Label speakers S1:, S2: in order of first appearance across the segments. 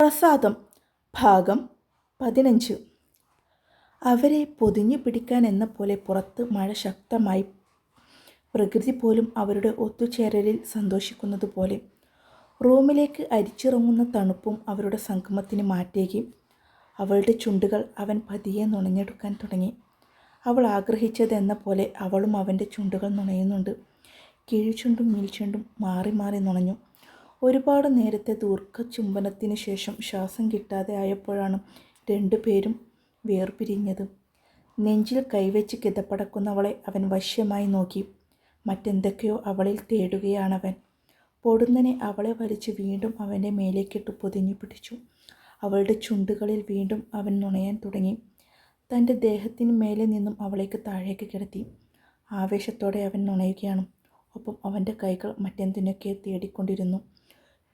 S1: പ്രസാദം. ഭാഗം പതിനഞ്ച്. അവരെ പൊതിഞ്ഞു പിടിക്കാൻ എന്ന പോലെ പുറത്ത് മഴ ശക്തമായി. പ്രകൃതി പോലും അവരുടെ ഒത്തുചേരലിൽ സന്തോഷിക്കുന്നത് പോലെ. റൂമിലേക്ക് അരിച്ചിറങ്ങുന്ന തണുപ്പും അവരുടെ സംഗമത്തിന് മാറ്റേകി. അവളുടെ ചുണ്ടുകൾ അവൻ പതിയെ നുണഞ്ഞെടുക്കാൻ തുടങ്ങി. അവൾ ആഗ്രഹിച്ചത് എന്ന പോലെ അവളും അവന്റെ ചുണ്ടുകൾ നുണയുന്നുണ്ട്. കീഴ്ചുണ്ടും മീൽചുണ്ടും മാറി മാറി നുണഞ്ഞു. ഒരുപാട് നേരത്തെ ദീർഘ ചുംബനത്തിന് ശേഷം ശ്വാസം കിട്ടാതെ ആയപ്പോഴാണ് രണ്ടുപേരും വേർപിരിഞ്ഞത്. നെഞ്ചിൽ കൈവച്ച് കിതപ്പടക്കുന്നവളെ അവൻ വശ്യമായി നോക്കി. മറ്റെന്തൊക്കെയോ അവളിൽ തേടുകയാണവൻ. പൊടുന്നനെ അവളെ വലിച്ച് വീണ്ടും അവന്റെ മേലേക്കിട്ട് പൊതിഞ്ഞു പിടിച്ചു. അവളുടെ ചുണ്ടുകളിൽ വീണ്ടും അവൻ നുണയാൻ തുടങ്ങി. തന്റെ ദേഹത്തിന് മേലെ നിന്നും അവളേക്ക് താഴേക്ക് കിടത്തി. ആവേശത്തോടെ അവൻ നുണയുകയാണ്. ഒപ്പം അവന്റെ കൈകൾ മറ്റെന്തിനൊക്കെ തേടിക്കൊണ്ടിരുന്നു.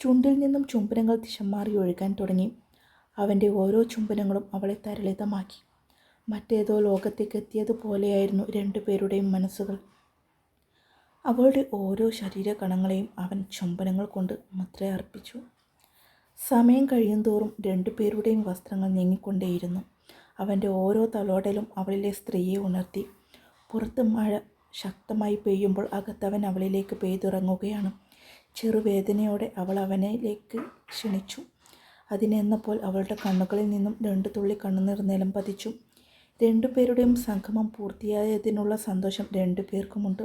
S1: ചുണ്ടിൽ നിന്നും ചുംബനങ്ങൾ ദിശമാറി ഒഴുകാൻ തുടങ്ങി. അവന്റെ ഓരോ ചുംബനങ്ങളും അവളെ തരളിതമാക്കി. മറ്റേതോ ലോകത്തേക്ക് എത്തിയതുപോലെയായിരുന്നു രണ്ടുപേരുടെയും മനസ്സുകൾ. അവളുടെ ഓരോ ശരീരകണങ്ങളെയും അവൻ ചുംബനങ്ങൾ കൊണ്ട് മുദ്രയർപ്പിച്ചു സമയം കഴിയുന്തോറും രണ്ടുപേരുടെയും വസ്ത്രങ്ങൾ നീങ്ങിക്കൊണ്ടേയിരുന്നു അവന്റെ ഓരോ തലോടലും അവളിലെ സ്ത്രീയെ ഉണർത്തി. പുറത്ത് മഴ ശക്തമായി പെയ്യുമ്പോൾ അകത്തവൻ അവളിലേക്ക് പെയ്തിറങ്ങുകയാണ്. ചെറുവേദനയോടെ അവൾ അവനിലേക്ക് ക്ഷണിച്ചു. അതിനെന്നപ്പോൾ അവളുടെ കണ്ണുകളിൽ നിന്നും രണ്ടു തുള്ളി കണ്ണുനീർ നിലം പതിച്ചു. രണ്ടുപേരുടെയും സംഗമം പൂർത്തിയായതിനുള്ള സന്തോഷം രണ്ടുപേർക്കുമുണ്ട്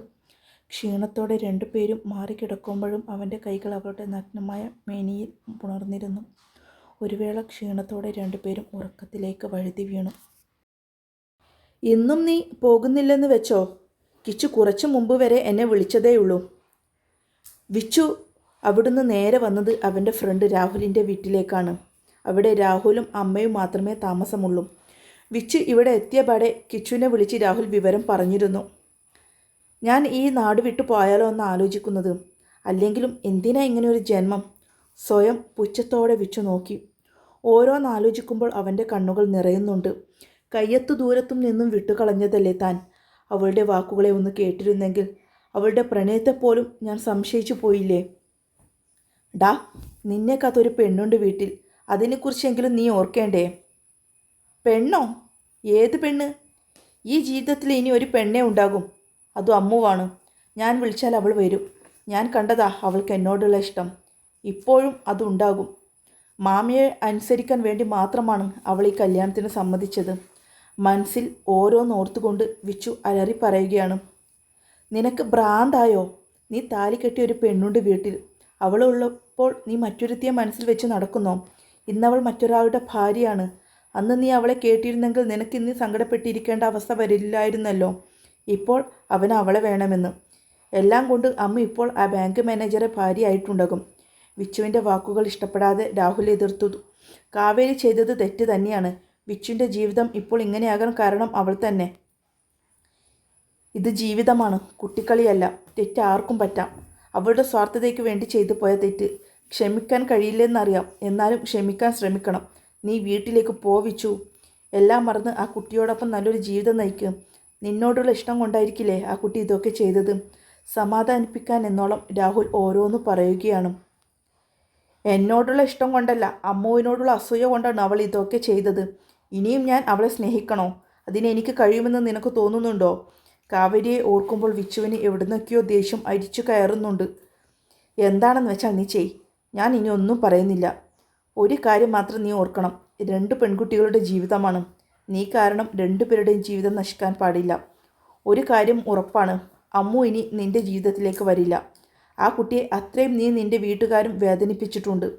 S1: ക്ഷീണത്തോടെ രണ്ടുപേരും മാറിക്കിടക്കുമ്പോഴും അവന്റെ കൈകൾ അവളുടെ നഗ്നമായ മേനിയിൽ പുണർന്നിരുന്നു. ഒരു വേള ക്ഷീണത്തോടെ രണ്ടുപേരും ഉറക്കത്തിലേക്ക് വഴുതി വീണു. ഇന്നും നീ പോകുന്നില്ലെന്ന് വെച്ചോ? കിച്ചു കുറച്ചു മുമ്പ് വരെ എന്നെ വിളിച്ചതേയുള്ളൂ. വിച്ചു അവിടുന്ന് നേരെ വന്നത് അവന്റെ ഫ്രണ്ട് രാഹുലിന്റെ വീട്ടിലേക്കാണ്. അവിടെ രാഹുലും അമ്മയും മാത്രമേ താമസമുള്ളൂ. വിച്ചു ഇവിടെ എത്തിയപാടെ കിച്ചുവിനെ വിളിച്ച് രാഹുൽ വിവരം പറഞ്ഞിരുന്നു. ഞാൻ ഈ നാട് വിട്ടു പോയാലോ എന്ന് ആലോചിക്കുന്നത്? അല്ലെങ്കിലും എന്തിനാ ഇങ്ങനെ ഒരു ജന്മം? സ്വയം പുച്ഛത്തോടെ വിച്ചു നോക്കി. ഓരോന്നാലോചിക്കുമ്പോൾ അവന്റെ കണ്ണുകൾ നിറയുന്നുണ്ട്. കയ്യത്തു ദൂരത്തും നിന്നും വിട്ടുകളഞ്ഞതല്ലേ താൻ? അവളുടെ വാക്കുകളെ ഒന്ന് കേട്ടിരുന്നെങ്കിൽ അവളുടെ പ്രണയത്തെ പോലും ഞാൻ സംശയിച്ചു പോയില്ലേ? ഡാ നിന്നേക്കാത്തൊരു പെണ്ണുണ്ട് വീട്ടിൽ. അതിനെക്കുറിച്ചെങ്കിലും നീ ഓർക്കേണ്ടേ? പെണ്ണോ? ഏത് പെണ്ണ്? ഈ ജീവിതത്തിൽ ഇനി ഒരു പെണ്ണേ ഉണ്ടാകും. അതും അമ്മുവാണ്. ഞാൻ വിളിച്ചാൽ അവൾ വരും. ഞാൻ കണ്ടതാ അവൾക്ക് എന്നോടുള്ള ഇഷ്ടം. ഇപ്പോഴും അതുണ്ടാകും മാമിയെ അനുസരിക്കാൻ വേണ്ടി മാത്രമാണ് അവൾ ഈ കല്യാണത്തിന് സമ്മതിച്ചത്. മനസ്സിൽ ഓരോന്നോർത്തുകൊണ്ട് വിച്ചു അലറി പറയുകയാണ് നിനക്ക് ഭ്രാന്തായോ? നീ താലി കെട്ടിയ ഒരു പെണ്ണുണ്ട് വീട്ടിൽ. അവളുള്ളപ്പോൾ നീ മറ്റൊരുത്തിയെ മനസ്സിൽ വെച്ച് നടക്കുന്നോ? ഇന്നവൾ മറ്റൊരാളുടെ ഭാര്യയാണ്. അന്ന് നീ അവളെ കേട്ടിരുന്നെങ്കിൽ നിനക്ക് ഇന്ന് സങ്കടപ്പെട്ടിരിക്കേണ്ട അവസ്ഥ വരില്ലായിരുന്നല്ലോ. ഇപ്പോൾ അവന് അവളെ വേണമെന്ന്. എല്ലാം കൊണ്ട് അമ്മ ഇപ്പോൾ ആ ബാങ്ക് മാനേജറെ ഭാര്യയായിട്ടുണ്ടാകും. വിച്ചുവിന്റെ വാക്കുകൾ ഇഷ്ടപ്പെടാതെ രാഹുൽ എതിർത്തു. കാവേരി ചെയ്തത് തെറ്റ് തന്നെയാണ്. വിച്ചുവിന്റെ ജീവിതം ഇപ്പോൾ ഇങ്ങനെയാകാൻ കാരണം അവൾ തന്നെ. ഇത് ജീവിതമാണ് കുട്ടിക്കളിയല്ല തെറ്റ് ആർക്കും പറ്റാം. അവരുടെ സ്വാർത്ഥതയ്ക്ക് വേണ്ടി ചെയ്തു പോയ തെറ്റ് ക്ഷമിക്കാൻ കഴിയില്ലെന്നറിയാം. എന്നാലും ക്ഷമിക്കാൻ ശ്രമിക്കണം. നീ വീട്ടിലേക്ക് പോവിച്ചു എല്ലാം മറന്ന് ആ കുട്ടിയോടൊപ്പം നല്ലൊരു ജീവിതം നയിക്കും. നിന്നോടുള്ള ഇഷ്ടം കൊണ്ടായിരിക്കില്ലേ ആ കുട്ടി ഇതൊക്കെ ചെയ്തത്? സമാധാനിപ്പിക്കാൻ എന്നോളം രാഹുൽ ഓരോന്ന് പറയുകയാണ്. എന്നോടുള്ള ഇഷ്ടം കൊണ്ടല്ല അമ്മുവിനോടുള്ള അസൂയ കൊണ്ടാണ് അവൾ ഇതൊക്കെ ചെയ്തത്. ഇനിയും ഞാൻ അവളെ സ്നേഹിക്കണോ? അതിനെനിക്ക് കഴിയുമെന്ന് നിനക്ക് തോന്നുന്നുണ്ടോ? കാവേരിയെ ഓർക്കുമ്പോൾ വിച്ചുവിന് എവിടുന്നൊക്കെയോ ദേഷ്യം അരിച്ചു കയറുന്നുണ്ട്. എന്താണെന്ന് വെച്ചാൽ നീ ചെയ്. ഞാൻ ഇനി ഒന്നും പറയുന്നില്ല. ഒരു കാര്യം മാത്രം നീ ഓർക്കണം. രണ്ട് പെൺകുട്ടികളുടെ ജീവിതമാണ്. നീ കാരണം രണ്ടുപേരുടെയും ജീവിതം നശിക്കാൻ പാടില്ല. ഒരു കാര്യം ഉറപ്പാണ്. അമ്മു ഇനി നിന്റെ ജീവിതത്തിലേക്ക് വരില്ല. ആ കുട്ടിയെ അത്രയും നീ നിന്റെ വീട്ടുകാരും വേദനിപ്പിച്ചിട്ടുണ്ട്.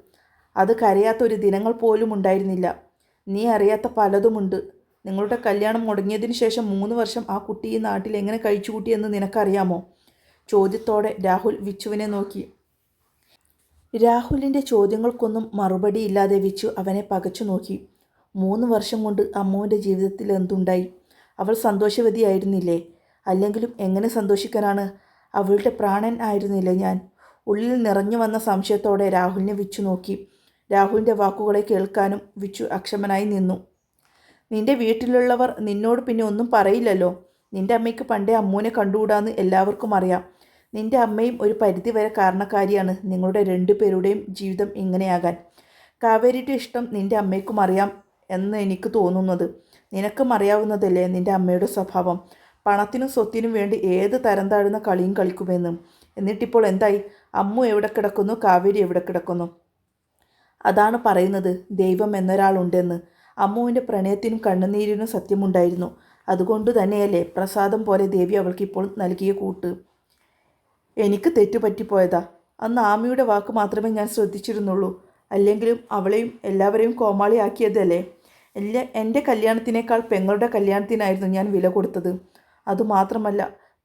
S1: അത് കരയാത്ത ഒരു ദിനങ്ങൾ പോലും ഉണ്ടായിരുന്നില്ല. നീ അറിയാത്ത പലതുമുണ്ട്. നിങ്ങളുടെ കല്യാണം മുടങ്ങിയതിന് ശേഷം മൂന്ന് വർഷം ആ കുട്ടി ഈ നാട്ടിൽ എങ്ങനെ കഴിച്ചുകൂട്ടിയെന്ന് നിനക്കറിയാമോ? ചോദ്യത്തോടെ രാഹുൽ വിച്ചുവിനെ നോക്കി. രാഹുലിന്റെ ചോദ്യങ്ങൾക്കൊന്നും മറുപടിയില്ലാതെ വിച്ചു അവനെ പകച്ചു നോക്കി. മൂന്ന് വർഷം കൊണ്ട് അമ്മുവിന്റെ ജീവിതത്തിൽ എന്തുണ്ടായി? അവൾ സന്തോഷവതിയായിരുന്നില്ലേ അല്ലെങ്കിലും എങ്ങനെ സന്തോഷിക്കാനാണ്? അവളുടെ പ്രാണൻ ആയിരുന്നില്ലേ ഞാൻ? ഉള്ളിൽ നിറഞ്ഞു വന്ന സംശയത്തോടെ രാഹുലിനെ വിച്ചു നോക്കി. രാഹുലിന്റെ വാക്കുകളെ കേൾക്കാനും വിച്ചു അക്ഷമനായി നിന്നു. നിന്റെ വീട്ടിലുള്ളവർ നിന്നോട് പിന്നെ ഒന്നും പറയില്ലല്ലോ. നിന്റെ അമ്മയ്ക്ക് പണ്ടേ അമ്മൂനെ കണ്ടുകൂടാന്ന് എല്ലാവർക്കും അറിയാം. നിന്റെ അമ്മയും ഒരു പരിധിവരെ കാരണക്കാരിയാണ്. നിങ്ങളുടെ രണ്ടുപേരുടെയും ജീവിതം ഇങ്ങനെയാകാൻ. കാവേരിയുടെ ഇഷ്ടം നിന്റെ അമ്മയ്ക്കും അറിയാം എന്ന് എനിക്ക് തോന്നുന്നത്. നിനക്കും അറിയാവുന്നതല്ലേ നിന്റെ അമ്മയുടെ സ്വഭാവം. പണത്തിനും സ്വത്തിനും വേണ്ടി ഏത് തരം താഴ്ന്ന കളിയും കളിക്കുമെന്ന്. എന്നിട്ടിപ്പോൾ എന്തായി? അമ്മു എവിടെ കിടക്കുന്നു? കാവേരി എവിടെ കിടക്കുന്നു? അതാണ് പറയുന്നത് ദൈവം എന്നൊരാളുണ്ടെന്ന്. അമ്മുവിന്റെ പ്രണയത്തിനും കണ്ണുനീരിനും സത്യമുണ്ടായിരുന്നു. അതുകൊണ്ട് തന്നെയല്ലേ പ്രസാദം പോലെ ദേവി അവൾക്കിപ്പോൾ നൽകിയ കൂട്ട്. എനിക്ക് തെറ്റുപറ്റിപ്പോയതാ. അന്ന് ആമിയുടെ വാക്ക് മാത്രമേ ഞാൻ ശ്രദ്ധിച്ചിരുന്നുള്ളൂ. അല്ലെങ്കിലും അവളെയും എല്ലാവരെയും കോമാളിയാക്കിയതല്ലേ? എല്ലാ എന്റെ കല്യാണത്തിനേക്കാൾ പെങ്ങളുടെ കല്യാണത്തിനായിരുന്നു ഞാൻ വില കൊടുത്തത്. അതുമാത്രമല്ല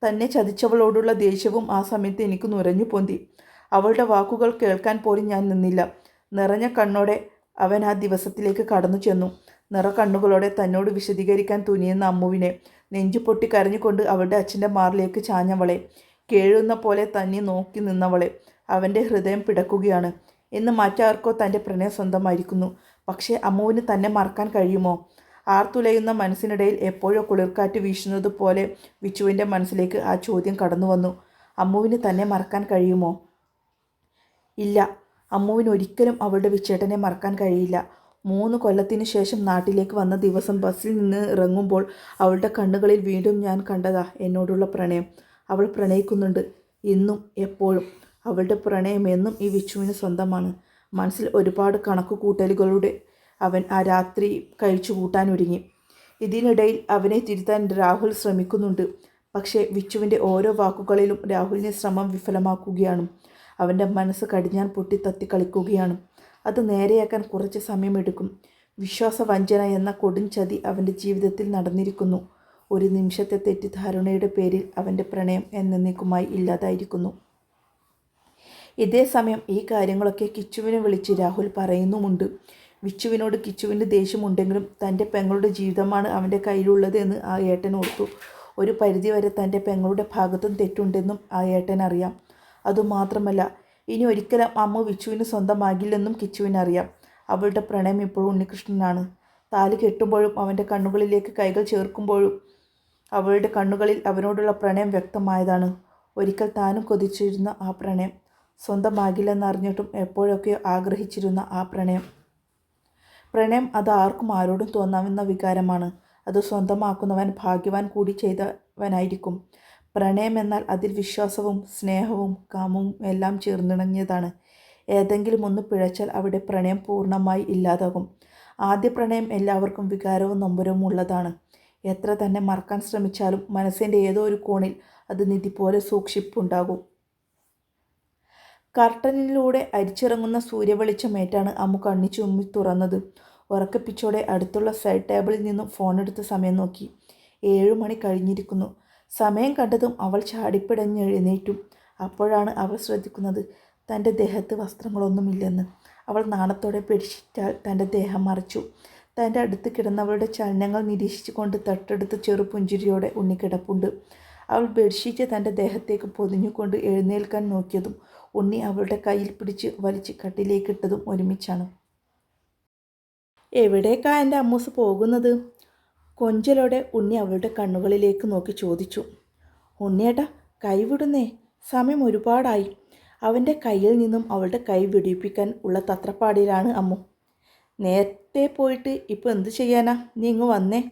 S1: തന്നെ ചതിച്ചവളോടുള്ള ദേഷ്യവും ആ സമയത്ത് എനിക്ക് നുരഞ്ഞു പൊന്തി. അവളുടെ വാക്കുകൾ കേൾക്കാൻ പോലും ഞാൻ നിന്നില്ല. നിറഞ്ഞ കണ്ണോടെ അവൻ ആ ദിവസത്തിലേക്ക് കടന്നു ചെന്നു നിറ കണ്ണുകളോടെ തന്നോട് വിശദീകരിക്കാൻ തുനിയുന്ന അമ്മുവിനെ നെഞ്ചു പൊട്ടി കരഞ്ഞുകൊണ്ട് അവളുടെ അച്ഛന്റെ മാറിലേക്ക് ചാഞ്ഞവളെ കേഴുന്ന പോലെ തന്നെ നോക്കി നിന്നവളെ അവന്റെ ഹൃദയം പിടക്കുകയാണ്. എന്ന് മറ്റാർക്കോ തന്റെ പ്രണയം സ്വന്തമായിരിക്കുന്നു. പക്ഷേ അമ്മുവിന് തന്നെ മറക്കാൻ കഴിയുമോ? ആർത്തുലയുന്ന മനസ്സിനിടയിൽ എപ്പോഴോ കുളിർക്കാറ്റ് വീശുന്നത് പോലെ വിച്ചുവിന്റെ മനസ്സിലേക്ക് ആ ചോദ്യം കടന്നു വന്നു. അമ്മുവിന് തന്നെ മറക്കാൻ കഴിയുമോ? ഇല്ല. അമ്മുവിന് ഒരിക്കലും അവളുടെ വിച്ചേട്ടനെ മറക്കാൻ കഴിയില്ല. മൂന്ന് കൊല്ലത്തിന് ശേഷം നാട്ടിലേക്ക് വന്ന ദിവസം ബസ്സിൽ നിന്ന് ഇറങ്ങുമ്പോൾ അവളുടെ കണ്ണുകളിൽ വീണ്ടും ഞാൻ കണ്ടതാ എന്നോടുള്ള പ്രണയം. അവൾ പ്രണയിക്കുന്നുണ്ട് ഇന്നും എപ്പോഴും. അവളുടെ പ്രണയം എന്നും ഈ വിച്ചുവിന് സ്വന്തമാണ്. മനസ്സിൽ ഒരുപാട് കണക്ക് കൂട്ടലുകളുടെ അവൻ ആ രാത്രി കഴിച്ചു കൂട്ടാൻ ഒരുങ്ങി ഇതിനിടയിൽ അവനെ തിരുത്താൻ രാഹുൽ ശ്രമിക്കുന്നുണ്ട്. പക്ഷേ വിച്ചുവിന്റെ ഓരോ വാക്കുകളിലും രാഹുലിന്റെ ശ്രമം വിഫലമാക്കുകയാണ്. അവന്റെ മനസ്സ് കടിഞ്ഞാൻ പൊട്ടി തത്തി കളിക്കുകയാണ് അത് നേരെയാക്കാൻ കുറച്ച് സമയമെടുക്കും. വിശ്വാസവഞ്ചന എന്ന കൊടും ചതി അവന്റെ ജീവിതത്തിൽ നടന്നിരിക്കുന്നു. ഒരു നിമിഷത്തെ തെറ്റിദ്ധാരണയുടെ പേരിൽ അവന്റെ പ്രണയം എന്നേക്കുമായി ഇല്ലാതായിരിക്കുന്നു. ഇതേ സമയം ഈ കാര്യങ്ങളൊക്കെ കിച്ചുവിനെ വിളിച്ച് രാഹുൽ പറയുന്നുമുണ്ട്. വിച്ചുവിനോട് കിച്ചുവിന്റെ ദേഷ്യമുണ്ടെങ്കിലും തന്റെ പെങ്ങളുടെ ജീവിതമാണ് അവന്റെ കയ്യിലുള്ളത് എന്ന് ആ ഏട്ടൻ ഓർത്തു. ഒരു പരിധിവരെ തന്റെ പെങ്ങളുടെ ഭാഗത്തും തെറ്റുണ്ടെന്നും ആ ഏട്ടൻ അറിയാം അതുമാത്രമല്ല ഇനി ഒരിക്കലും അമ്മ വിച്ചുവിന് സ്വന്തമാകില്ലെന്നും കിച്ചുവിനറിയാം. അവളുടെ പ്രണയം ഇപ്പോഴും ഉണ്ണികൃഷ്ണനാണ്. താലി കെട്ടുമ്പോഴും അവന്റെ കണ്ണുകളിലേക്ക് കൈകൾ ചേർക്കുമ്പോഴും അവളുടെ കണ്ണുകളിൽ അവനോടുള്ള പ്രണയം വ്യക്തമായതാണ്. ഒരിക്കൽ താനും കൊതിച്ചിരുന്ന ആ പ്രണയം. സ്വന്തമാകില്ലെന്നറിഞ്ഞിട്ടും എപ്പോഴൊക്കെയോ ആഗ്രഹിച്ചിരുന്ന ആ പ്രണയം. പ്രണയം അത് ആർക്കും ആരോടും തോന്നാവുന്ന വികാരമാണ്. അത് സ്വന്തമാക്കുന്നവൻ ഭാഗ്യവാൻ കൂടി ചെയ്തവനായിരിക്കും. പ്രണയം എന്നാൽ അതിൽ വിശ്വാസവും സ്നേഹവും കാമവും എല്ലാം ചേർന്നിണങ്ങിയതാണ്. ഏതെങ്കിലും ഒന്ന് പിഴച്ചാൽ അവിടെ പ്രണയം പൂർണമായി ഇല്ലാതാകും. ആദ്യ പ്രണയം എല്ലാവർക്കും വികാരവും നൊമ്പരവും ഉള്ളതാണ്. എത്ര തന്നെ മറക്കാൻ ശ്രമിച്ചാലും മനസ്സിന്റെ ഏതോ ഒരു കോണിൽ അത് നിധി പോലെ സൂക്ഷിപ്പുണ്ടാകും. കർട്ടനിലൂടെ അരിച്ചിറങ്ങുന്ന സൂര്യവെളിച്ചമേറ്റാണ് അമ്മു കണ്ണി ചുമ്മി തുറന്നത്. ഉറക്കപ്പിച്ചോടെ അടുത്തുള്ള സൈഡ് ടേബിളിൽ നിന്നും ഫോണെടുത്ത് സമയം നോക്കി. ഏഴു മണി കഴിഞ്ഞിരിക്കുന്നു. സമയം കണ്ടതും അവൾ ചാടിപ്പിടഞ്ഞ് എഴുന്നേറ്റു. അപ്പോഴാണ് അവൾ ശ്രദ്ധിക്കുന്നത് തന്റെ ദേഹത്ത് വസ്ത്രങ്ങളൊന്നുമില്ലെന്ന്. അവൾ നാണത്തോടെ പിടിച്ചിട്ടാൽ തന്റെ ദേഹം മറിച്ചു. തന്റെ അടുത്ത് കിടന്നവളുടെ ചലനങ്ങൾ നിരീക്ഷിച്ചുകൊണ്ട് തട്ടെടുത്ത് ചെറുപുഞ്ചിരിയോടെ ഉണ്ണിക്കിടപ്പുണ്ട്. അവൾ ബെഡ്ഷീറ്റ് തന്റെ ദേഹത്തേക്ക് പൊതിഞ്ഞുകൊണ്ട് എഴുന്നേൽക്കാൻ നോക്കിയതും ഉണ്ണി അവളുടെ കയ്യിൽ പിടിച്ച് വലിച്ച് കട്ടിലേക്കിട്ടതും ഒരുമിച്ചാണ്. എവിടേക്കാ എന്റെ അമ്മൂസ് പോകുന്നത്? കൊഞ്ചലോടെ ഉണ്ണി അവളുടെ കണ്ണുകളിലേക്ക് നോക്കി ചോദിച്ചു. ഉണ്ണിയേട്ടാ കൈവിടുന്നേ. സമയം ഒരുപാടായി. അവന്റെ കയ്യിൽ നിന്നും അവളുടെ കൈ വിടിയിപ്പിക്കാൻ ഉള്ള തത്രപ്പാടിലാണ് അമ്മു. നേരത്തെ പോയിട്ട് ഇപ്പോൾ എന്ത് ചെയ്യാനാ? നീ ഇങ്ങ് വന്നേ.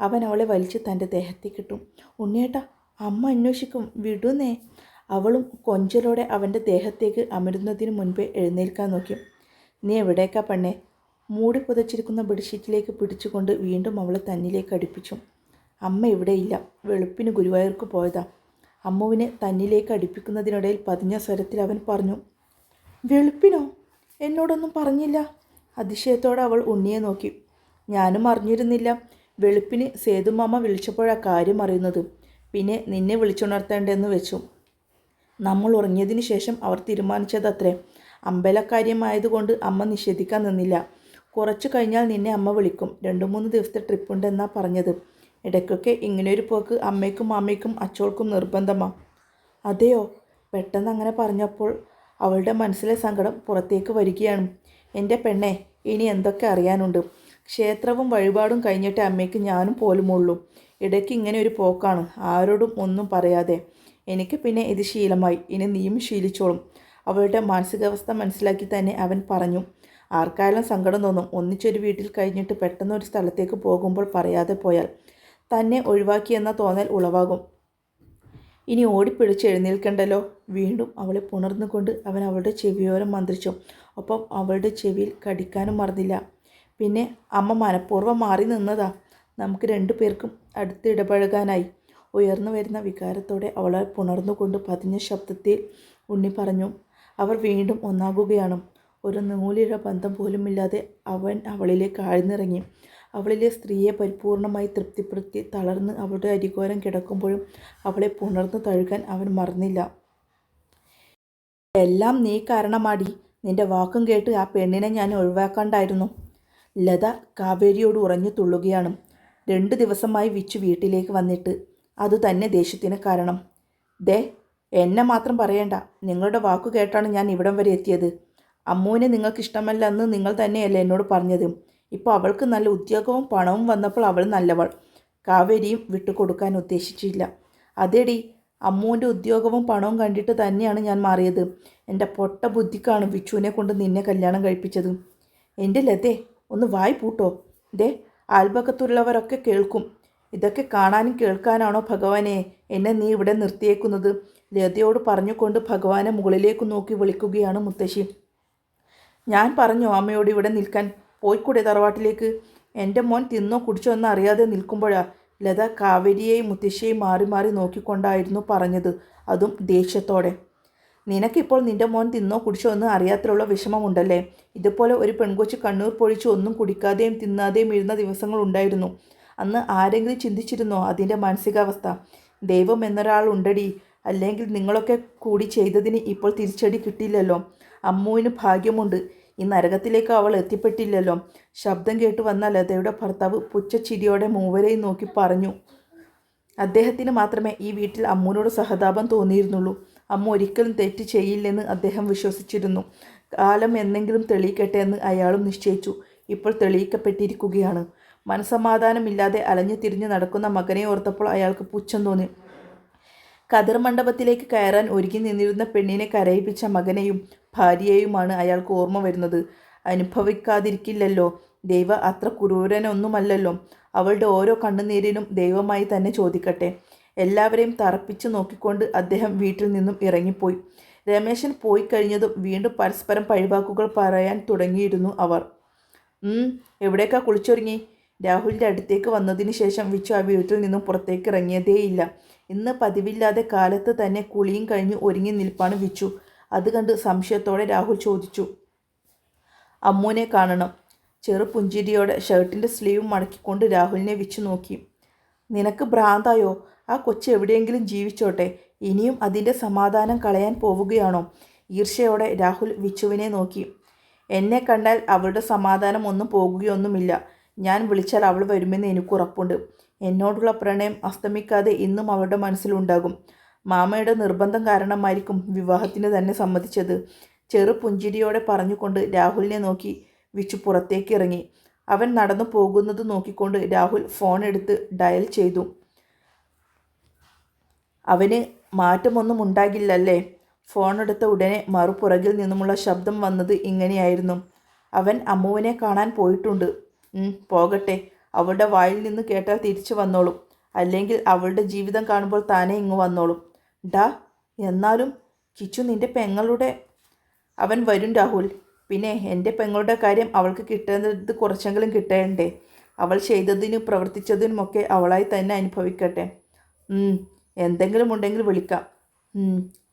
S1: അവൻ അവളെ വലിച്ച് തന്റെ ദേഹത്തേക്കിട്ടു ഉണ്ണിയേട്ടാ അമ്മ അന്വേഷിക്കും. വിടുന്നേ. അവളും കൊഞ്ചലോടെ അവന്റെ ദേഹത്തേക്ക് അമരുന്നതിന് മുൻപേ എഴുന്നേൽക്കാൻ നോക്കി. നീ എവിടേക്കാ പെണ്ണേ? മൂടി പുതച്ചിരിക്കുന്ന ബെഡ്ഷീറ്റിലേക്ക് പിടിച്ചുകൊണ്ട് വീണ്ടും അവളെ തന്നിലേക്ക് അടുപ്പിച്ചു. അമ്മ ഇവിടെയില്ല. വെളുപ്പിന് ഗുരുവായൂർക്ക് പോയതാ. അമ്മുവിനെ തന്നിലേക്ക് അടുപ്പിക്കുന്നതിനിടയിൽ പതിഞ്ഞ സ്വരത്തിൽ അവൻ പറഞ്ഞു വെളുപ്പിനോ? എന്നോടൊന്നും പറഞ്ഞില്ല. അതിശയത്തോടെ അവൾ ഉണ്ണിയെ നോക്കി. ഞാനും അറിഞ്ഞിരുന്നില്ല. വെളുപ്പിന് സേതുമാമ വിളിച്ചപ്പോഴാ കാര്യം അറിയുന്നത്. പിന്നെ നിന്നെ വിളിച്ചുണർത്തേണ്ടെന്ന് വെച്ചു. നമ്മൾ ഉറങ്ങിയതിന് ശേഷം അവർ തീരുമാനിച്ചതത്രേ. അമ്പലക്കാര്യമായതുകൊണ്ട് അമ്മ നിഷേധിക്കാൻ നിന്നില്ല. കുറച്ചു കഴിഞ്ഞാൽ നിന്നെ അമ്മ വിളിക്കും. രണ്ട് മൂന്ന് ദിവസത്തെ ട്രിപ്പ് ഉണ്ടെന്നാ പറഞ്ഞത്. ഇടയ്ക്കൊക്കെ ഇങ്ങനെയൊരു പോക്ക് അമ്മയ്ക്കും മാമയ്ക്കും അച്ചോൾക്കും നിർബന്ധമാണ് അതെയോ? പെട്ടെന്ന് അങ്ങനെ പറഞ്ഞപ്പോൾ അവളുടെ മനസ്സിലെ സങ്കടം പുറത്തേക്ക് വരികയാണ്. എന്റെ പെണ്ണെ ഇനി എന്തൊക്കെ അറിയാനുണ്ട്? ക്ഷേത്രവും വഴിപാടും കഴിഞ്ഞിട്ട് അമ്മയ്ക്ക് ഞാനും പോലുമുള്ളൂ ഇടയ്ക്ക് ഇങ്ങനെ ഒരു പോക്കാണ്. ആരോടും ഒന്നും പറയാതെ. എനിക്ക് പിന്നെ ഇത് ശീലമായി. ഇനി നീയും ശീലിച്ചോളും. അവളുടെ മാനസികാവസ്ഥ മനസ്സിലാക്കി തന്നെ അവൻ പറഞ്ഞു. ആർക്കായാലും സങ്കടം തോന്നും. ഒന്നിച്ചൊരു വീട്ടിൽ കഴിഞ്ഞിട്ട് പെട്ടെന്ന് ഒരു സ്ഥലത്തേക്ക് പോകുമ്പോൾ പറയാതെ പോയാൽ തന്നെ ഒഴിവാക്കിയെന്ന തോന്നൽ ഉളവാകും. ഇനി ഓടിപ്പിടിച്ച് എഴുന്നേൽക്കണ്ടല്ലോ? വീണ്ടും അവളെ പുണർന്നുകൊണ്ട് അവൻ അവളുടെ ചെവിയോരം മന്ത്രിച്ചു. ഒപ്പം അവളുടെ ചെവിയിൽ കടിക്കാനും മറന്നില്ല. പിന്നെ അമ്മ മനഃപൂർവം മാറി നിന്നതാ. നമുക്ക് രണ്ടു പേർക്കും അടുത്ത് ഇടപഴകാനായി. ഉയർന്നു വരുന്ന വികാരത്തോടെ അവളെ പുണർന്നുകൊണ്ട് പതിഞ്ഞ ശബ്ദത്തിൽ ഉണ്ണി പറഞ്ഞു. അവർ വീണ്ടും ഒന്നാകുകയാണ്. ഒരു നൂലിഴ ബന്ധം പോലുമില്ലാതെ അവൻ അവളിലേക്ക് ആഴ്ന്നിറങ്ങി അവളിലെ സ്ത്രീയെ പരിപൂർണമായി തൃപ്തിപ്പെടുത്തി തളർന്ന് അവളുടെ അരികോരം കിടക്കുമ്പോഴും അവളെ പുണർന്നു തഴുകാൻ അവൻ മറന്നില്ല. എല്ലാം നീ കാരണമാടി. നിന്റെ വാക്കും കേട്ട് ആ പെണ്ണിനെ ഞാൻ ഒഴിവാക്കാണ്ടായിരുന്നു ലത കാവേരിയോട് ഉറഞ്ഞു തുള്ളുകയാണ്. രണ്ട് ദിവസമായി വിച്ചു വീട്ടിലേക്ക് വന്നിട്ട്. അത് തന്നെ ദേഷ്യത്തിന് കാരണം. ദേ എന്നെ മാത്രം പറയണ്ട. നിങ്ങളുടെ വാക്കു കേട്ടാണ് ഞാൻ ഇവിടം വരെ എത്തിയത്. അമ്മുവിനെ നിങ്ങൾക്ക് ഇഷ്ടമല്ല എന്ന് നിങ്ങൾ തന്നെയല്ലേ എന്നോട് പറഞ്ഞത്. ഇപ്പോൾ അവൾക്ക് നല്ല ഉദ്യോഗവും പണവും വന്നപ്പോൾ അവൾ നല്ലവൾ. കാവേരിയും വിട്ടുകൊടുക്കാൻ ഉദ്ദേശിച്ചില്ല. അതേടി അമ്മുവിന്റെ ഉദ്യോഗവും പണവും കണ്ടിട്ട് തന്നെയാണ് ഞാൻ മാറിയത്. എന്റെ പൊട്ട ബുദ്ധിക്കാണ് വിച്ചുവിനെ കൊണ്ട് നിന്നെ കല്യാണം കഴിപ്പിച്ചത്. എന്റെ ലതേ ഒന്ന് വായി പൂട്ടോ. ദേ അയൽപക്കത്തുള്ളവരൊക്കെ കേൾക്കും. ഇതൊക്കെ കാണാനും കേൾക്കാനാണോ ഭഗവാനെ? എന്നെ നീ ഇവിടെ നിർത്തിയേക്കുന്നത്. ലതയോട് പറഞ്ഞുകൊണ്ട് ഭഗവാനെ മുകളിലേക്ക് നോക്കി വിളിക്കുകയാണ് മുത്തശ്ശി. ഞാൻ പറഞ്ഞു അമ്മയോട് ഇവിടെ നിൽക്കാൻ പോയിക്കൂടെ തറവാട്ടിലേക്ക്? എന്റെ മോൻ തിന്നോ കുടിച്ചോ എന്ന് അറിയാതെ നിൽക്കുമ്പോഴാ ലത കാവേരിയെയും മുത്തശ്ശിയെയും മാറി മാറി നോക്കിക്കൊണ്ടായിരുന്നു പറഞ്ഞത്. അതും ദേഷ്യത്തോടെ. നിനക്കിപ്പോൾ നിന്റെ മോൻ തിന്നോ കുടിച്ചോ എന്ന് അറിയാത്തുള്ള വിഷമമുണ്ടല്ലേ? ഇതുപോലെ ഒരു പെൺകൊച്ചു കണ്ണൂർ പൊഴിച്ച് ഒന്നും കുടിക്കാതെയും തിന്നാതെയും ഇരുന്ന ദിവസങ്ങളുണ്ടായിരുന്നു അന്ന് ആരെങ്കിലും ചിന്തിച്ചിരുന്നോ അതിന്റെ മാനസികാവസ്ഥ? ദൈവം എന്നൊരാളുണ്ടടി അല്ലെങ്കിൽ നിങ്ങളൊക്കെ കൂടി ചെയ്തതിന് ഇപ്പോൾ തിരിച്ചടി കിട്ടില്ലല്ലോ അമ്മുവിന് ഭാഗ്യമുണ്ട്. ഈ നരകത്തിലേക്ക് അവൾ എത്തിപ്പെട്ടില്ലല്ലോ. ശബ്ദം കേട്ട് വന്ന ലതയുടെ ഭർത്താവ് പുച്ഛച്ചിരിയോടെ മൂവരെയും നോക്കി പറഞ്ഞു. അദ്ദേഹത്തിന് മാത്രമേ ഈ വീട്ടിൽ അമ്മുവിനോട് സഹതാപം തോന്നിയിരുന്നുള്ളൂ. അമ്മ ഒരിക്കലും തെറ്റ് ചെയ്യില്ലെന്ന് അദ്ദേഹം വിശ്വസിച്ചിരുന്നു. കാലം എന്നെങ്കിലും തെളിയിക്കട്ടെ എന്ന് അയാളും നിശ്ചയിച്ചു. ഇപ്പോൾ തെളിയിക്കപ്പെട്ടിരിക്കുകയാണ്. മനസമാധാനമില്ലാതെ അലഞ്ഞു തിരിഞ്ഞു നടക്കുന്ന മകനെ ഓർത്തപ്പോൾ അയാൾക്ക് പുച്ഛം തോന്നി. കതിർ മണ്ഡപത്തിലേക്ക് കയറാൻ ഒരുങ്ങി നിന്നിരുന്ന പെണ്ണിനെ കരയിപ്പിച്ച മകനെയും ഭാര്യയെയുമാണ് അയാൾക്ക് ഓർമ്മ വരുന്നത്. അനുഭവിക്കാതിരിക്കില്ലല്ലോ. ദൈവ അത്ര ക്രൂരനൊന്നുമല്ലല്ലോ. അവളുടെ ഓരോ കണ്ണുനീരിനും ദൈവമായി തന്നെ ചോദിക്കട്ടെ. എല്ലാവരെയും തറപ്പിച്ചു നോക്കിക്കൊണ്ട് അദ്ദേഹം വീട്ടിൽ നിന്നും ഇറങ്ങിപ്പോയി. രമേശൻ പോയി കഴിഞ്ഞതും വീണ്ടും പരസ്പരം പഴിവാക്കുകൾ പറയാൻ തുടങ്ങിയിരുന്നു അവർ. എവിടേക്കാ കുളിച്ചൊരുങ്ങി? രാഹുലിന്റെ അടുത്തേക്ക് വന്നതിന് ശേഷം വിച്ചു ആ വീട്ടിൽ നിന്നും പുറത്തേക്ക് ഇറങ്ങിയതേയില്ല. ഇന്ന് പതിവില്ലാതെ കാലത്ത് തന്നെ കുളിയും കഴിഞ്ഞ് ഒരുങ്ങി നിൽപ്പാണ് വിച്ചു. അത് കണ്ട് സംശയത്തോടെ രാഹുൽ ചോദിച്ചു അമ്മുവിനെ കാണണം. ചെറുപുഞ്ചിരിയോടെ ഷർട്ടിന്റെ സ്ലീവ് മടക്കിക്കൊണ്ട് രാഹുലിനെ വിച്ചു നോക്കി. നിനക്ക് ഭ്രാന്തായോ? ആ കൊച്ചു എവിടെയെങ്കിലും ജീവിച്ചോട്ടെ. ഇനിയും അതിന്റെ സമാധാനം കളയാൻ പോവുകയാണോ? ഈർഷയോടെ രാഹുൽ വിച്ചുവിനെ നോക്കി. എന്നെ കണ്ടാൽ അവളുടെ സമാധാനം ഒന്നും പോകുകയൊന്നുമില്ല. ഞാൻ വിളിച്ചാൽ അവൾ വരുമെന്ന് എനിക്ക് ഉറപ്പുണ്ട്. എന്നോടുള്ള പ്രണയം അസ്തമിക്കാതെ ഇന്നും അവളുടെ മനസ്സിലുണ്ടാകും. മാമയുടെ നിർബന്ധം കാരണമായിരിക്കും വിവാഹത്തിന് തന്നെ സമ്മതിച്ചത്. ചെറു പുഞ്ചിരിയോടെ പറഞ്ഞുകൊണ്ട് രാഹുലിനെ നോക്കി വിച്ചു പുറത്തേക്ക് ഇറങ്ങി അവൻ നടന്നു പോകുന്നത് നോക്കിക്കൊണ്ട് രാഹുൽ ഫോൺ എടുത്ത് ഡയൽ ചെയ്തു. അവന് മാറ്റമൊന്നും ഉണ്ടാകില്ലല്ലേ? ഫോൺ എടുത്ത ഉടനെ മറുപുറകിൽ നിന്നുമുള്ള ശബ്ദം വന്നത് ഇങ്ങനെയായിരുന്നു. അവൻ അമ്മുവിനെ കാണാൻ പോയിട്ടുണ്ട്. പോകട്ടെ. അവളുടെ വായിൽ നിന്ന് കേട്ടാൽ തിരിച്ചു വന്നോളും. അല്ലെങ്കിൽ അവളുടെ ജീവിതം കാണുമ്പോൾ താനേ ഇങ്ങ് വന്നോളും. ഡാ എന്നാലും കിച്ചു നിന്റെ പെങ്ങളുടെ അവൻ വരും രാഹുൽ. പിന്നെ എന്റെ പെങ്ങളുടെ കാര്യം അവൾക്ക് കിട്ടേണ്ടത് കുറച്ചെങ്കിലും കിട്ടേണ്ടേ. അവൾ ചെയ്തതിനും പ്രവർത്തിച്ചതിനുമൊക്കെ അവളായി തന്നെ അനുഭവിക്കട്ടെ. എന്തെങ്കിലും ഉണ്ടെങ്കിൽ വിളിക്കാം.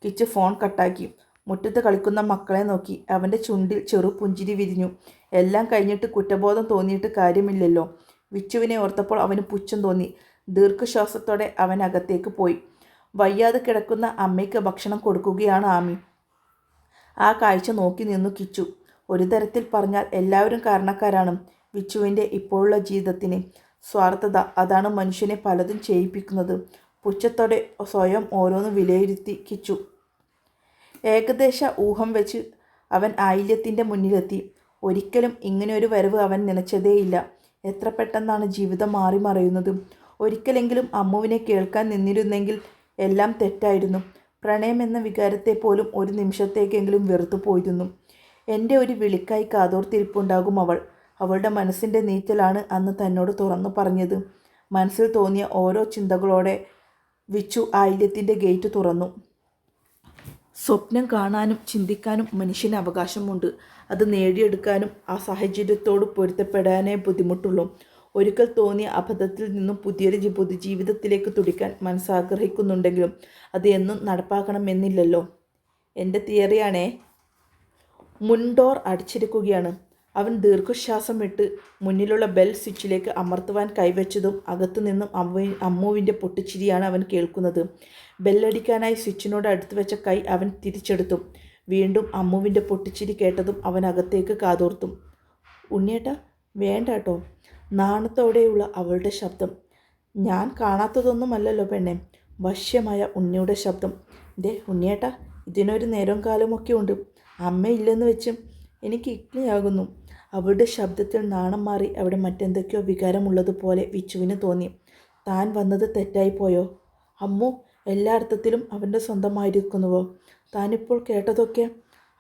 S1: കിച്ചു ഫോൺ കട്ടാക്കി. മുറ്റത്ത് കളിക്കുന്ന മക്കളെ നോക്കി. അവന്റെ ചുണ്ടിൽ ചെറു പുഞ്ചിരി വിരിഞ്ഞു. എല്ലാം കഴിഞ്ഞിട്ട് കുറ്റബോധം തോന്നിയിട്ട് കാര്യമില്ലല്ലോ. വിച്ചുവിനെ ഓർത്തപ്പോൾ അവന് പുച്ഛം തോന്നി. ദീർഘശ്വാസത്തോടെ അവൻ അകത്തേക്ക് പോയി. വയ്യാതെ കിടക്കുന്ന അമ്മയ്ക്ക് ഭക്ഷണം കൊടുക്കുകയാണ് ആമി. ആ കാഴ്ച നോക്കി നിന്നു കിച്ചു. ഒരു തരത്തിൽ പറഞ്ഞാൽ എല്ലാവരും കാരണക്കാരാണ് വിച്ചുവിന്റെ ഇപ്പോഴുള്ള ജീവിതത്തിന്. സ്വാർത്ഥത അതാണ് മനുഷ്യനെ പലതും ചെയ്യിപ്പിക്കുന്നത്. പുച്ഛത്തോടെ സ്വയം ഓരോന്ന് വിലയിരുത്തി കിച്ചു. ഏകദേശ ഊഹം വെച്ച് അവൻ ആയില്യത്തിന്റെ മുന്നിലെത്തി. ഒരിക്കലും ഇങ്ങനെയൊരു വരവ് അവൻ നനച്ചതേയില്ല. എത്ര പെട്ടെന്നാണ് ജീവിതം മാറി മറയുന്നത്. ഒരിക്കലെങ്കിലും അമ്മുവിനെ കേൾക്കാൻ നിന്നിരുന്നെങ്കിൽ എല്ലാം തെറ്റായിരുന്നു. പ്രണയം എന്ന വികാരത്തെ പോലും ഒരു നിമിഷത്തേക്കെങ്കിലും വെറുത്തു പോയിരുന്നു. എന്റെ ഒരു വിളിക്കായി കാതോർത്തിരിപ്പുണ്ടാകും അവൾ. അവളുടെ മനസ്സിന്റെ നീറ്റലാണ് അന്ന് തന്നോട് തുറന്നു പറഞ്ഞത്. മനസ്സിൽ തോന്നിയ ഓരോ ചിന്തകളോടെ വിച്ചു ആയില്യത്തിന്റെ ഗേറ്റ് തുറന്നു. സ്വപ്നം കാണാനും ചിന്തിക്കാനും മനുഷ്യന് അവകാശമുണ്ട്. അത് നേടിയെടുക്കാനും ആ സാഹചര്യത്തോട് പൊരുത്തപ്പെടാനേ ബുദ്ധിമുട്ടുള്ളൂ. ഒരിക്കൽ തോന്നിയ അബദ്ധത്തിൽ നിന്നും പുതിയൊരു പൊതുജീവിതത്തിലേക്ക് തുടിക്കാൻ മനസ്സാഗ്രഹിക്കുന്നുണ്ടെങ്കിലും അത് എന്നും നടപ്പാക്കണമെന്നില്ലല്ലോ. എന്റെ തിയറിയാണേ മുൻഡോർ അടിച്ചിരിക്കുകയാണ്. അവൻ ദീർഘശ്വാസം വിട്ട് മുന്നിലുള്ള ബെൽ സ്വിച്ചിലേക്ക് അമർത്തുവാൻ കൈവച്ചതും അകത്തു നിന്നും അമ്മ അമ്മുവിന്റെ പൊട്ടിച്ചിരിയാണ് അവൻ കേൾക്കുന്നത്. ബെല്ലടിക്കാനായി സ്വിച്ചിനോട് അടുത്ത് വെച്ച കൈ അവൻ തിരിച്ചെടുത്തു. വീണ്ടും അമ്മുവിന്റെ പൊട്ടിച്ചിരി കേട്ടതും അവൻ അകത്തേക്ക് കാതോർത്തും. ഉണ്ണിയേട്ടാ വേണ്ട കേട്ടോ നാണത്തോടെയുള്ള അവളുടെ ശബ്ദം. ഞാൻ കാണാത്തതൊന്നുമല്ലല്ലോ പെണ്ണെ. വശ്യമായ ഉണ്ണിയുടെ ശബ്ദം. ദേ ഉണ്ണിയേട്ടാ ഇതിനൊരു നേരം കാലമൊക്കെ ഉണ്ട്. അമ്മയില്ലെന്ന് വെച്ചും എനിക്ക് ഇഗ്നിയാകുന്നു. അവളുടെ ശബ്ദത്തിൽ നാണം മാറി അവിടെ മറ്റെന്തൊക്കെയോ വികാരമുള്ളതുപോലെ വിച്ചുവിന് തോന്നി. താൻ വന്നത് തെറ്റായിപ്പോയോ അമ്മു എല്ലാ അർത്ഥത്തിലും അവന്റെ സ്വന്തമായിരിക്കുന്നുവോ? താനിപ്പോൾ കേട്ടതൊക്കെ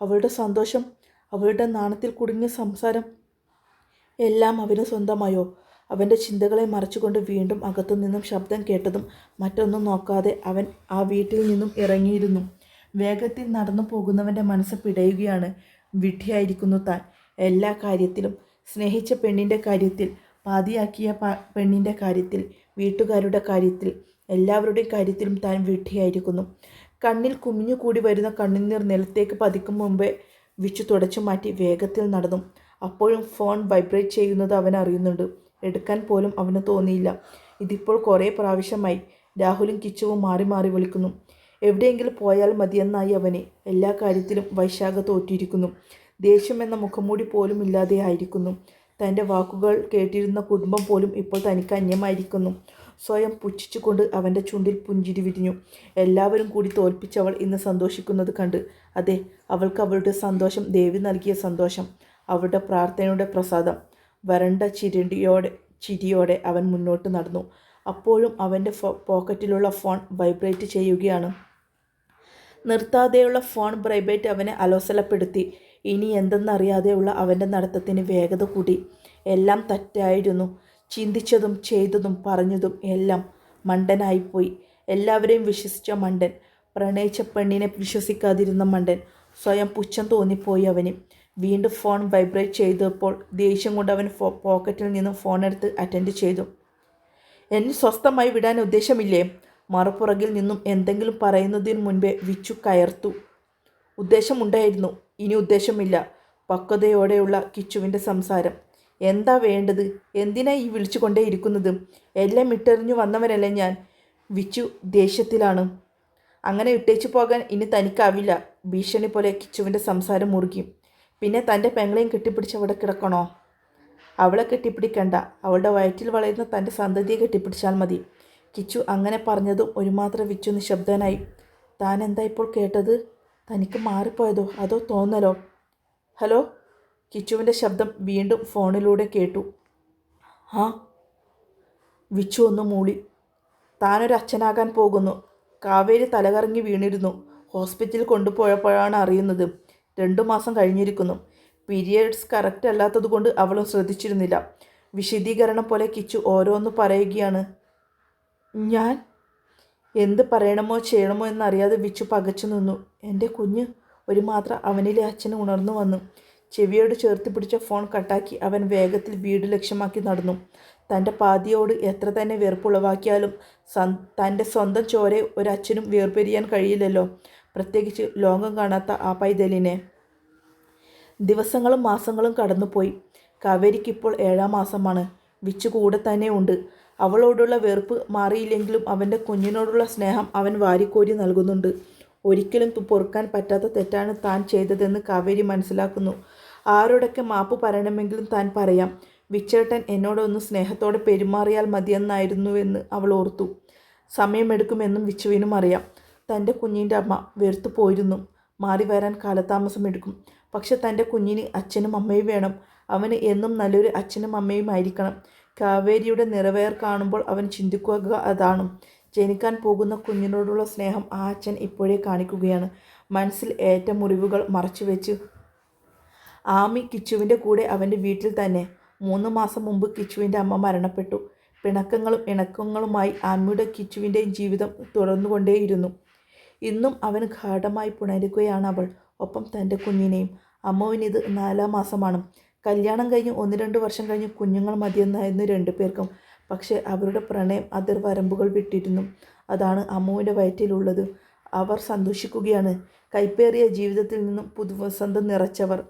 S1: അവളുടെ സന്തോഷം അവളുടെ നാണത്തിൽ കുടുങ്ങിയ സംസാരം എല്ലാം അവന് സ്വന്തമായോ? അവന്റെ ചിന്തകളെ മറിച്ചുകൊണ്ട് വീണ്ടും അകത്തു നിന്നും ശബ്ദം കേട്ടതും മറ്റൊന്നും നോക്കാതെ അവൻ ആ വീട്ടിൽ നിന്നും ഇറങ്ങിയിരുന്നു. വേഗത്തിൽ നടന്നു പോകുന്നവന്റെ മനസ്സ് പിടയുകയാണ്. വിഡ്ഢിയായിരിക്കുന്നു താൻ. എല്ലാ കാര്യത്തിലും സ്നേഹിച്ച പെണ്ണിന്റെ കാര്യത്തിൽ പാതിയാക്കിയ പെണ്ണിന്റെ കാര്യത്തിൽ വീട്ടുകാരുടെ കാര്യത്തിൽ എല്ലാവരുടെയും കാര്യത്തിലും താൻ വിഡ്ഢിയായിരിക്കുന്നു. കണ്ണിൽ കുമിഞ്ഞുകൂടി വരുന്ന കണ്ണുനീർ നിലത്തേക്ക് പതിക്കും മുമ്പേ വിച്ചു തുടച്ചു മാറ്റി വേഗത്തിൽ നടന്നു. അപ്പോഴും ഫോൺ വൈബ്രേറ്റ് ചെയ്യുന്നത് അവൻ അറിയുന്നുണ്ട്. എടുക്കാൻ പോലും അവന് തോന്നിയില്ല. ഇതിപ്പോൾ കുറേ പ്രാവശ്യമായി. രാഹുലും കിച്ചുവും മാറി മാറി വിളിക്കുന്നു. എവിടെയെങ്കിലും പോയാൽ മതിയെന്നായി അവനെ. എല്ലാ കാര്യത്തിലും വൈശാഖ തോറ്റിയിരിക്കുന്നു ദേഷ്യം എന്ന മുഖംമൂടി പോലും ഇല്ലാതെ ആയിരിക്കുന്നു. തന്റെ വാക്കുകൾ കേട്ടിരുന്ന കുടുംബം പോലും ഇപ്പോൾ തനിക്ക് അന്യമായിരിക്കുന്നു. സ്വയം പുച്ഛിച്ചുകൊണ്ട് അവന്റെ ചുണ്ടിൽ പുഞ്ചിരി വിരിഞ്ഞു. എല്ലാവരും കൂടി തോൽപ്പിച്ചവൾ ഇന്ന് സന്തോഷിക്കുന്നത് കണ്ട്. അതെ അവൾക്ക് അവളുടെ സന്തോഷം ദേവി നൽകിയ സന്തോഷം. അവളുടെ പ്രാർത്ഥനയുടെ പ്രസാദം. വരണ്ട ചിരിയോടെ ചിരിയോടെ അവൻ മുന്നോട്ട് നടന്നു. അപ്പോഴും അവന്റെ പോക്കറ്റിലുള്ള ഫോൺ വൈബ്രേറ്റ് ചെയ്യുകയാണ്. നിർത്താതെയുള്ള ഫോൺ വൈബ്രേറ്റ് അവനെ അലോസലപ്പെടുത്തി. ഇനി എന്തെന്നറിയാതെയുള്ള അവന്റെ നടത്തത്തിന് വേഗത കൂടി. എല്ലാം തെറ്റായിരുന്നു. ചിന്തിച്ചതും ചെയ്തതും പറഞ്ഞതും എല്ലാം മണ്ടനായിപ്പോയി. എല്ലാവരെയും വിശ്വസിച്ച മണ്ടൻ. പ്രണയിച്ച പെണ്ണിനെ വിശ്വസിക്കാതിരുന്ന മണ്ടൻ. സ്വയം പുച്ഛം തോന്നിപ്പോയി അവന്. വീണ്ടും ഫോൺ വൈബ്രേറ്റ് ചെയ്തപ്പോൾ ദേഷ്യം കൊണ്ട് അവൻ പോക്കറ്റിൽ നിന്നും ഫോൺ എടുത്ത് അറ്റൻഡ് ചെയ്തു. എന്നെ സ്വസ്ഥമായി വിടാൻ ഉദ്ദേശമില്ലേ? മറുപുറകിൽ നിന്നും എന്തെങ്കിലും പറയുന്നതിന് മുൻപേ വിച്ചു കയർത്തു. ഉദ്ദേശമുണ്ടായിരുന്നു. ഇനി ഉദ്ദേശമില്ല. പക്വതയോടെയുള്ള കിച്ചുവിന്റെ സംസാരം. എന്താ വേണ്ടത്? എന്തിനാ ഈ വിളിച്ചുകൊണ്ടേ ഇരിക്കുന്നത്? എല്ലാം ഇട്ടെറിഞ്ഞു വന്നവനല്ലേ ഞാൻ. വിച്ചു ദേഷ്യത്തിലാണ്. അങ്ങനെ ഇട്ടേച്ചു പോകാൻ ഇനി തനിക്കാവില്ല. ഭീഷണി പോലെ കിച്ചുവിന്റെ സംസാരം മുറുകി. പിന്നെ തന്റെ പെങ്ങളെയും കെട്ടിപ്പിടിച്ച് അവിടെ കിടക്കണോ? അവളെ കെട്ടിപ്പിടിക്കണ്ട. അവളുടെ വയറ്റിൽ വളരുന്ന തന്റെ സന്തതിയെ കെട്ടിപ്പിടിച്ചാൽ മതി. കിച്ചു അങ്ങനെ പറഞ്ഞതും ഒരുമാത്രം വിച്ചു നിശബ്ദനായി. താൻ എന്താ ഇപ്പോൾ കേട്ടത്? തനിക്ക് മാറിപ്പോയതോ? അതോ തോന്നലോ? ഹലോ? കിച്ചുവിന്റെ ശബ്ദം വീണ്ടും ഫോണിലൂടെ കേട്ടു. ആ? വിച്ചു ഒന്ന് മൂളി. താനൊരു അച്ഛനാകാൻ പോകുന്നു. കാവേരി തലകറങ്ങി വീണിരുന്നു. ഹോസ്പിറ്റലിൽ കൊണ്ടുപോയപ്പോഴാണ് അറിയുന്നത്. രണ്ടു മാസം കഴിഞ്ഞിരിക്കുന്നു. പീരിയഡ്സ് കറക്റ്റ് അല്ലാത്തതുകൊണ്ട് അവളും ശ്രദ്ധിച്ചിരുന്നില്ല. വിശദീകരണം പോലെ കിച്ചു ഓരോന്ന് പറയുകയാണ്. ഞാൻ എന്ത് പറയണമോ ചെയ്യണമോ എന്നറിയാതെ വിച്ചു പകച്ചു നിന്നു. എന്റെ കുഞ്ഞ് ഒരു മാത്രം അവനിലെ അച്ഛന് ഉണർന്നു വന്നു. ചെവിയോട് ചേർത്ത് പിടിച്ച ഫോൺ കട്ടാക്കി അവൻ വേഗത്തിൽ വീട് ലക്ഷ്യമാക്കി നടന്നു. തന്റെ പാതിയോട് എത്ര തന്നെ വെറുപ്പുളവാക്കിയാലും സൻ തന്റെ സ്വന്തം ചോരെ ഒരച്ഛനും വേർപിരിയാൻ കഴിയില്ലല്ലോ. പ്രത്യേകിച്ച് ലോകം കാണാത്ത ആ പൈതലിനെ. ദിവസങ്ങളും മാസങ്ങളും കടന്നുപോയി. കാവേരിക്കിപ്പോൾ ഏഴാം മാസമാണ്. വിച്ചു കൂടെ തന്നെ ഉണ്ട്. അവളോടുള്ള വെറുപ്പ് മാറിയില്ലെങ്കിലും അവന്റെ കുഞ്ഞിനോടുള്ള സ്നേഹം അവൻ വാരിക്കോരി നൽകുന്നുണ്ട്. ഒരിക്കലും പൊറുക്കാൻ പറ്റാത്ത തെറ്റാണ് താൻ ചെയ്തതെന്ന് കാവേരി മനസ്സിലാക്കുന്നു. ആരോടൊക്കെ മാപ്പ് പറയണമെങ്കിലും താൻ പറയാം. വിച്ചേട്ടൻ എന്നോടൊന്ന് സ്നേഹത്തോടെ പെരുമാറിയാൽ മതിയെന്നായിരുന്നുവെന്ന് അവൾ ഓർത്തു. സമയമെടുക്കുമെന്നും വിച്ചുവിനും അറിയാം. തന്റെ കുഞ്ഞിന്റെ അമ്മ വെറുത്തു പോയിരുന്നു. മാറി വരാൻ കാലതാമസമെടുക്കും പക്ഷെ തന്റെ കുഞ്ഞിന് അച്ഛനും അമ്മയും വേണം. അവന് എന്നും നല്ലൊരു അച്ഛനും അമ്മയും ആയിരിക്കണം. കാവേരിയുടെ നിറവേർ കാണുമ്പോൾ അവൻ ചിന്തിക്കുക അതാണ്. ജനിക്കാൻ പോകുന്ന കുഞ്ഞിനോടുള്ള സ്നേഹം ആ അച്ഛൻ ഇപ്പോഴേ കാണിക്കുകയാണ്. മനസ്സിൽ ഏറ്റ മുറിവുകൾ മറച്ചു വെച്ച് ആമി കിച്ചുവിന്റെ കൂടെ അവന്റെ വീട്ടിൽ തന്നെ. മൂന്ന് മാസം മുമ്പ് കിച്ചുവിന്റെ അമ്മ മരണപ്പെട്ടു. പിണക്കങ്ങളും ഇണക്കങ്ങളുമായി ആമിയുടെ കിച്ചുവിന്റെയും ജീവിതം തുടർന്നുകൊണ്ടേയിരുന്നു. ഇന്നും അവന് ഗാഠമായി പുണരുകയാണ് അവൾ. ഒപ്പം തന്റെ കുഞ്ഞിനെയും. അമ്മുവിനിത് നാലാം മാസമാണ്. കല്യാണം കഴിഞ്ഞ് ഒന്ന് രണ്ട് വർഷം കഴിഞ്ഞ് കുഞ്ഞുങ്ങൾ മതിയെന്നായിരുന്നു രണ്ടു പേർക്കും. പക്ഷേ അവരുടെ പ്രണയം അതിർ വരമ്പുകൾ വിട്ടിരുന്നു. അതാണ് അമ്മുവിന്റെ വയറ്റിലുള്ളത്. അവർ സന്തോഷിക്കുകയാണ്. കൈപ്പേറിയ ജീവിതത്തിൽ നിന്നും പുതുവസന്തം നിറച്ചവർ.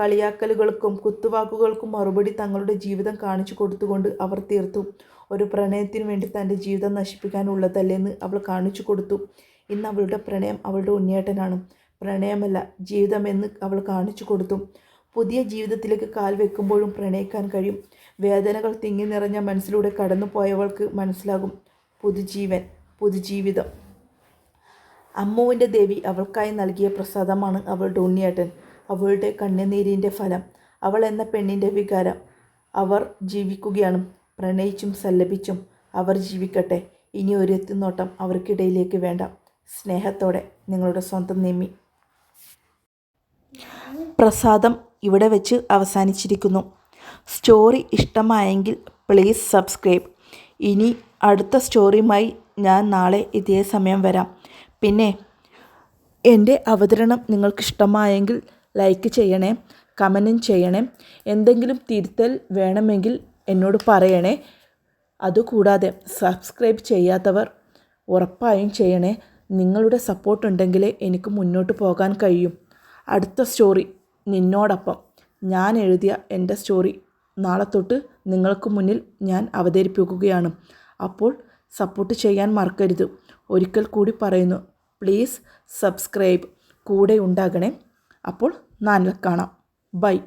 S1: കളിയാക്കലുകൾക്കും കുത്തുവാക്കുകൾക്കും മറുപടി തങ്ങളുടെ ജീവിതം കാണിച്ചു കൊടുത്തുകൊണ്ട് അവർ തീർത്തു. ഒരു പ്രണയത്തിനു വേണ്ടി തന്റെ ജീവിതം നശിപ്പിക്കാനുള്ളതല്ലെന്ന് അവൾ കാണിച്ചു കൊടുത്തു. ഇന്ന് അവളുടെ പ്രണയം അവളുടെ ഉണ്ണിയേട്ടനാണ്. പ്രണയമല്ല ജീവിതമെന്ന് അവൾ കാണിച്ചു കൊടുത്തു. പുതിയ ജീവിതത്തിലേക്ക് കാൽ വെക്കുമ്പോഴും പ്രണയിക്കാൻ കഴിയും. വേദനകൾ തിങ്ങി നിറഞ്ഞ മനസ്സിലൂടെ കടന്നു പോയവൾക്ക് മനസ്സിലാകും. പുതുജീവൻ പുതുജീവിതം. അമ്മുവിന്റെ ദേവി അവൾക്കായി നൽകിയ പ്രസാദമാണ് അവളുടെ ഉണ്ണിയേട്ടൻ. അവളുടെ കണ്ണുനീരിന്റെ ഫലം അവൾ എന്ന പെണ്ണിന്റെ വികാരം. അവർ ജീവിക്കുകയാണ്. പ്രണയിച്ചും സല്ലപിച്ചും അവർ ജീവിക്കട്ടെ. ഇനി ഒരു എത്തിനോട്ടം അവർക്കിടയിലേക്ക് വേണ്ട. സ്നേഹത്തോടെ നിങ്ങളുടെ സ്വന്തം നിമ്മി. പ്രസാദം ഇവിടെ വെച്ച് അവസാനിച്ചിരിക്കുന്നു. സ്റ്റോറി ഇഷ്ടമായെങ്കിൽ പ്ലീസ് സബ്സ്ക്രൈബ്. ഇനി അടുത്ത സ്റ്റോറിയുമായി ഞാൻ നാളെ ഇതേ സമയം വരാം. പിന്നെ എന്റെ അവതരണം നിങ്ങൾക്ക് ഇഷ്ടമായെങ്കിൽ ലൈക്ക് ചെയ്യണേ കമന്റും ചെയ്യണേ. എന്തെങ്കിലും തിരുത്തൽ വേണമെങ്കിൽ എന്നോട് പറയണേ. അതുകൂടാതെ സബ്സ്ക്രൈബ് ചെയ്യാത്തവർ ഉറപ്പായും ചെയ്യണേ. നിങ്ങളുടെ സപ്പോർട്ട് ഉണ്ടെങ്കിലേ എനിക്ക് മുന്നോട്ട് പോകാൻ കഴിയും. അടുത്ത സ്റ്റോറി നിന്നോടൊപ്പം. ഞാൻ എഴുതിയ എന്റെ സ്റ്റോറി നാളെ തൊട്ട് നിങ്ങൾക്ക് മുന്നിൽ ഞാൻ അവതരിപ്പിക്കുകയാണ്. അപ്പോൾ സപ്പോർട്ട് ചെയ്യാൻ മറക്കരുത്. ഒരിക്കൽ കൂടി പറയുന്നു പ്ലീസ് സബ്സ്ക്രൈബ് കൂടെ ഉണ്ടാകണേ. അപ്പോൾ നാളെ കാണാം. ബൈ